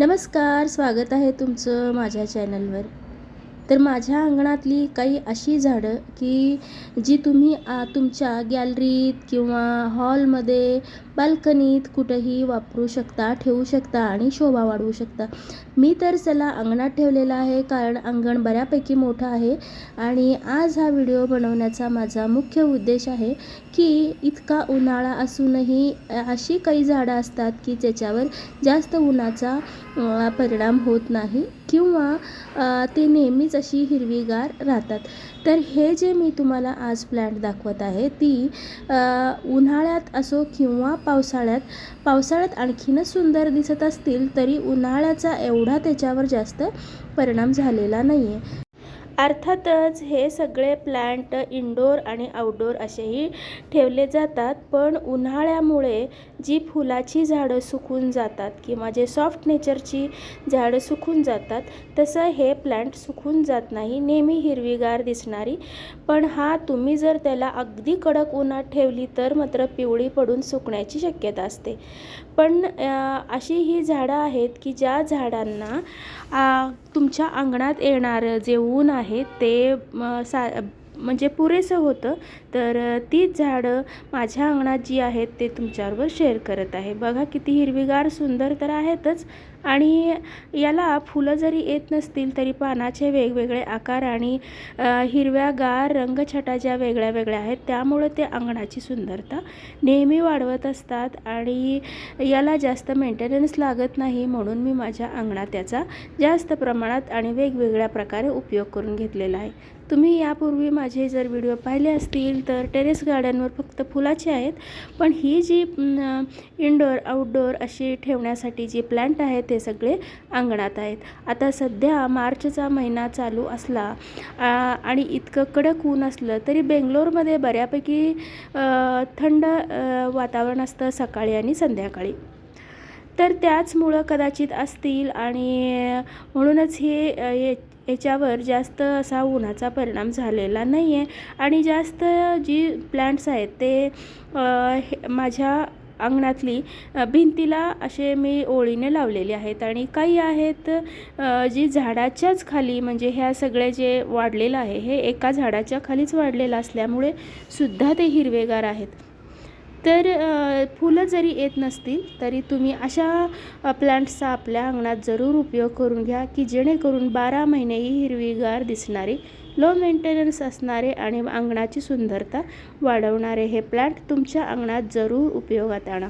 नमस्कार स्वागत आहे तुमचं माझ्या चॅनलवर तर माझ्या अंगणातली काही अशी झाडं की जी तुम्ही तुमच्या गॅलरीत किंवा हॉलमध्ये बाल्कनीत कुठंही वापरू शकता ठेवू शकता आणि शोभा वाढवू शकता. मी तर चला अंगणात ठेवलेला आहे कारण अंगण बऱ्यापैकी मोठं आहे आणि आज हा व्हिडिओ बनवण्याचा माझा मुख्य उद्देश आहे की इतका उन्हाळा असूनही अशी काही झाडं असतात की ज्याच्यावर जास्त उन्हाचा परिणाम होत नाही किंवा ते नेहमीच तशी हिरवीगार राहतात. तर हे जे मी तुम्हाला आज प्लॅन्ट दाखवत आहे ती उन्हाळ्यात असो किंवा पावसाळ्यात पावसाळ्यात आणखीनच सुंदर दिसत असतील तरी उन्हाळ्याचा एवढा त्याच्यावर जास्त परिणाम झालेला नाही आहे अर्थातच हे सगळे प्लॅन्ट इनडोअर आणि आउटडोअर असेही ठेवले जातात पण उन्हाळ्यामुळे जी फुलाची झाडं सुकून जातात किंवा जे सॉफ्ट नेचरची झाडं सुकून जातात तसं हे प्लॅन्ट सुकून जात नाही नेहमी हिरवीगार दिसणारी. पण हा तुम्ही जर त्याला अगदी कडक उन्हात ठेवली तर मात्र पिवळी पडून सुकण्याची शक्यता असते. पण अशी ही झाडं आहेत की ज्या झाडांना तुमच्या अंगणात येणारं जे ऊन आहे आहे ते सा म्हणजे पुरेसं होतं. तर तीच झाडं माझ्या अंगणात जी आहेत ते तुमच्याबरोबर शेअर करत आहे. बघा किती हिरवीगार सुंदर तर आहेतच. आणि याला फुलं जरी येत नसतील तरी पानाचे वेगवेगळे आकार आणि हिरव्यागार रंगछटा ज्या वेगळ्या वेगळ्या आहेत त्यामुळं ते अंगणाची सुंदरता नेहमी वाढवत असतात. आणि याला जास्त मेंटेनन्स लागत नाही म्हणून मी माझ्या अंगणात त्याचा जास्त प्रमाणात आणि वेगवेगळ्या प्रकारे उपयोग करून घेतलेला आहे. तुम्ही यापूर्वी माझे जर व्हिडिओ पाहिले असतील तर टेरेस गार्डनवर फक्त फुलाचे आहेत. पण ही जी इनडोअर आउटडोअर अशी ठेवण्यासाठी जी प्लॅन्ट आहेत ते सगळे अंगणात आहेत. आता सध्या मार्चचा महिना चालू असला आणि इतकं कडक ऊन असलं तरी बेंगलोरमध्ये बऱ्यापैकी थंड वातावरण असतं सकाळी आणि संध्याकाळी. तर त्याचमुळं कदाचित असतील आणि म्हणूनच हे ये याच्यावर जास्त असा उन्हाचा परिणाम झालेला नाही आहे आणि जास्त जी प्लांट्स आहेत ते हे माझ्या अंगणातली भिंतीला असे मी ओळीने लावलेले आहेत. आणि काही आहेत जी झाडाच्याच खाली म्हणजे ह्या सगळे जे वाढलेलं आहे हे एका झाडाच्या खालीच वाढलेलं असल्यामुळे सुद्धा ते हिरवेगार आहेत. तर फुलं जरी येत नसतील तरी तुम्ही अशा प्लांट्सचा आपल्या अंगणात जरूर उपयोग करून घ्या की जेणेकरून बारा महिनेही हिरवीगार दिसणारे लो मेंटेनन्स असणारे आणि अंगणाची सुंदरता वाढवणारे हे प्लांट तुमच्या अंगणात जरूर उपयोगात आणा.